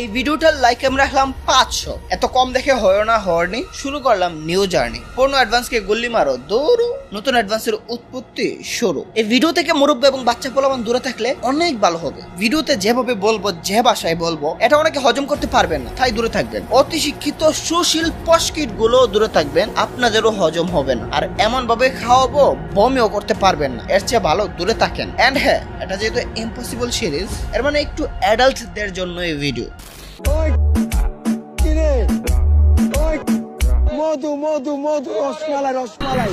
এই ভিডিওটার লাইক আমি রাখলাম পাঁচশো। এত কম দেখে হয় না, হয়নি। শুরু করলাম নিউ জার্নি পুরনো অ্যাডভান্সকে গুল্লি মারো, দৌড়ো, নতুন অ্যাডভান্সের উৎপত্তি শুরু। এই ভিডিও থেকে মুরব্বী এবং বাচ্চা পোলামান দূরে থাকলে অনেক ভালো হবে। ভিডিওতে যেভাবে বলব, যে ভাষায় বলব, এটা অনেকে হজম করতে পারবেন না, তাই দূরে থাকবেন। অতি শিক্ষিত সুশীল পশকিটগুলো দূরে থাকবেন, আপনাদেরও হজম হবে না। আর এমন ভাবে খাওয়াবো, বমিও করতে পারবেন না। এর চেয়ে ভালো দূরে থাকেন। এন্ড হ্যাঁ এটা যেহেতু ইম্পসিবল সিরিজ এর মানে একটু অ্যাডাল্টদের জন্য এই ভিডিও ওই কিরে? ওই মধু মধু মধু রসমালাই রসমালাই।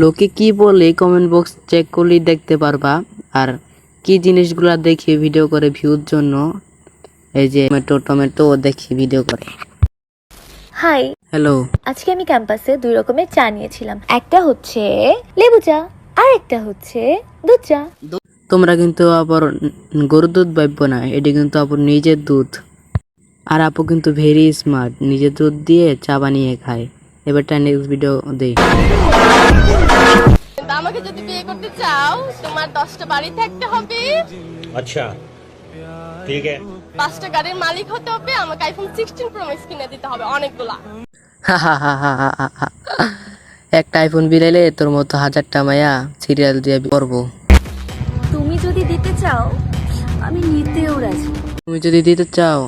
লোকে কি বলে কমেন্ট বক্স চেক করলেই দেখতে পারবা। আর কি জিনিসগুলা দেখি ভিডিও করে ভিউর জন্য এই যে টমেটো টমেটো দেখি ভিডিও করে। হাই হ্যালো আজকে আমি ক্যাম্পাসে দুই রকমের চা নিয়েছিলাম। একটা হচ্ছে লেবু চা আর একটা হচ্ছে দুধ চা। তোমরা কিন্তু আবার গরু দুধ ভাববো না এটি কিন্তু আপুর নিজের দুধ। আর আপু কিন্তু ভেরি স্মার্ট নিজের দুধ দিয়ে চা বানিয়ে খায়। এবারটা নেক্সট ভিডিও দেই। আমাকে যদি বিয়ে করতে চাও তোমার দশটা বাড়ি থাকতে হবে। আচ্ছা ঠিক আছে। পাঁচটা গাড়ির মালিক হতে হবে আমাকে আইফোন সিক্সটিন প্রো ম্যাক্স কিনে দিতে হবে অনেকগুলা। একটা আইফোন বিলাইলে তোর মতো হাজারটা মায়া সিরিয়াল দিয়ে পড়ব যদি দিতে চাও আমি নিতেও রাজি। তুমি যদি দিতে চাও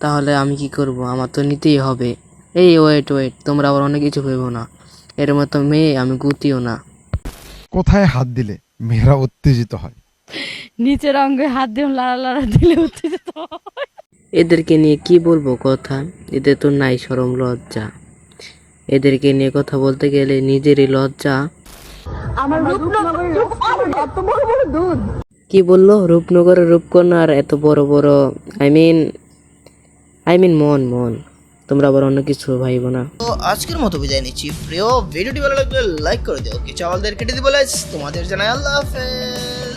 তাহলে আমি কি করব? আমার তো নিতেই হবে। এই ওয়েট ওয়েট তোমরা আবার অনেক কিছু ভেবো না। এর মতো মেয়ে আমি গুতিও না। কোথায় হাত দিলে মেয়েরা উত্তেজিত হয়? নিচের অঙ্গে হাত দিয়ে লাড়া লাড়া দিলে উত্তেজিত হয়। এদেরকে নিয়ে কি বলব কথা? এদের তো নাই সরম লজ্জা। এদেরকে নিয়ে কথা বলতে গেলে নিজেরই লজ্জা। কি বলল? রূপনগরের রূপকন্যার এত বড় বড় আই মিন আই মিন মন মন। তোমরা আবার অন্য কিছু ভাইব না। তো আজকের মতো বিদায় নিচ্ছি। প্রিয়, ভিডিওটি ভালো লাগলে লাইক করে দিও। কিছু আমাদের কেটে দিব তোমাদের জানাই আল্লাহ হাফেজ।